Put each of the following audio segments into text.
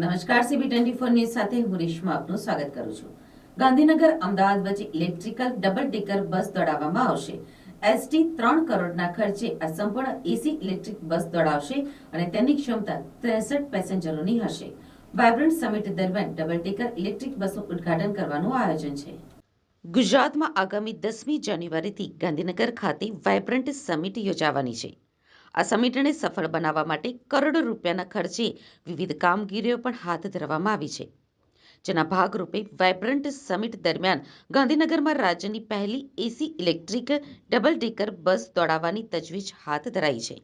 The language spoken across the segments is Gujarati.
નમસ્કાર સીબી ટ્વેન્ટી ફોર ન્યૂઝ સાથે હું રેશમા આપનું સ્વાગત કરું છું. ગાંધીનગર અમદાવાદ વચ્ચે ઇલેક્ટ્રિકલ ડબલ ડેકર બસ દોડાવવામાં આવશે. એસટી ત્રણ કરોડના ખર્ચે આ સંપૂર્ણ એસી ઇલેક્ટ્રિક બસ દોડાવશે અને તેની ક્ષમતા ત્રેસઠ પેસેન્જરોની હશે. વાયબ્રન્ટ સમિટ દરમિયાન ડબલ ડેકર ઇલેક્ટ્રિક બસનું ઉદ્ઘાટન કરવાનું આયોજન છે. ગુજરાતમાં આગામી દસમી જાન્યુઆરીથી ગાંધીનગર ખાતે વાયબ્રન્ટ સમિટ યોજાવાની છે. આ સમિટને સફળ બનાવવા માટે કરોડો રૂપિયાના ખર્ચે વિવિધ કામગીરીઓ પણ હાથ ધરવામાં આવી છે. જેના ભાગરૂપે વાયબ્રન્ટ સમિટ દરમિયાન ગાંધીનગરમાં રાજ્યની પહેલી AC electric double decker bus દોડાવવાની તજવીજ હાથ ધરાઈ છે.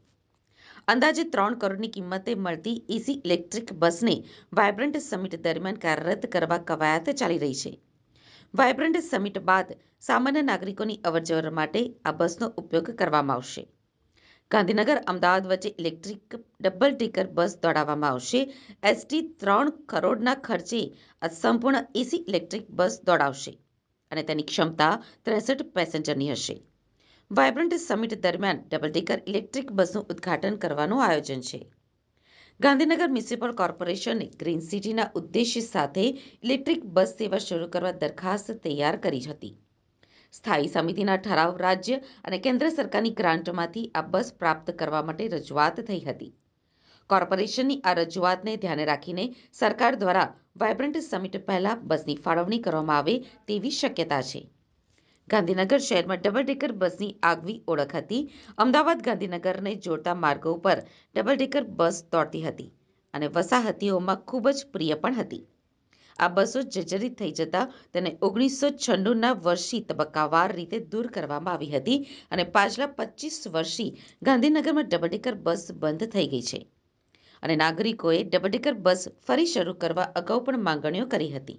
અંદાજે ત્રણ કરોડની કિંમતે મળતી એસી ઇલેક્ટ્રિક બસને વાયબ્રન્ટ સમિટ દરમિયાન કાર્યરત કરવા કવાયત ચાલી રહી છે. વાયબ્રન્ટ સમિટ બાદ સામાન્ય નાગરિકોની અવરજવર માટે આ બસનો ઉપયોગ કરવામાં આવશે. ગાંધીનગર અમદાવાદ વચ્ચે ઇલેક્ટ્રિક ડબલ ડેકર બસ દોડાવવામાં આવશે. એસટી ત્રણ કરોડના ખર્ચે આ સંપૂર્ણ એસી ઇલેક્ટ્રિક બસ દોડાવશે અને તેની ક્ષમતા ત્રેસઠ પેસેન્જરની હશે. વાયબ્રન્ટ સમિટ દરમિયાન ડબલ ડેકર ઇલેક્ટ્રિક બસનું ઉદ્ઘાટન કરવાનું આયોજન છે. ગાંધીનગર મ્યુનિસિપલ કોર્પોરેશને ગ્રીન સિટીના ઉદ્દેશ્ય સાથે ઇલેક્ટ્રિક બસ સેવા શરૂ કરવા દરખાસ્ત તૈયાર કરી હતી. સ્થાયી સમિતિના ઠરાવ રાજ્ય અને કેન્દ્ર સરકારની ગ્રાન્ટમાંથી આ બસ પ્રાપ્ત કરવા માટે રજૂઆત થઈ હતી. કોર્પોરેશનની આ રજૂઆતને ધ્યાને રાખીને સરકાર દ્વારા વાયબ્રન્ટ સમિટ પહેલા બસની ફાળવણી કરવામાં આવે તેવી શક્યતા છે. ગાંધીનગર શહેરમાં ડબલ ડેકર બસની આગવી ઓળખ હતી. અમદાવાદ ગાંધીનગરને જોડતા માર્ગો ઉપર ડબલ ડેકર બસ દોડતી હતી અને વસાહતીઓમાં ખૂબ જ પ્રિય પણ હતી. આ બસો જર્જરિત થઈ જતા તેને ઓગણીસો છન્નુંના વર્ષી તબક્કાવાર રીતે દૂર કરવામાં આવી હતી અને પાછલા પચીસ વર્ષથી ગાંધીનગરમાં ડબલડેકર બસ બંધ થઈ ગઈ છે. અને નાગરિકોએ ડબલડેકર બસ ફરી શરૂ કરવા અગાઉ પણ માંગણીઓ કરી હતી.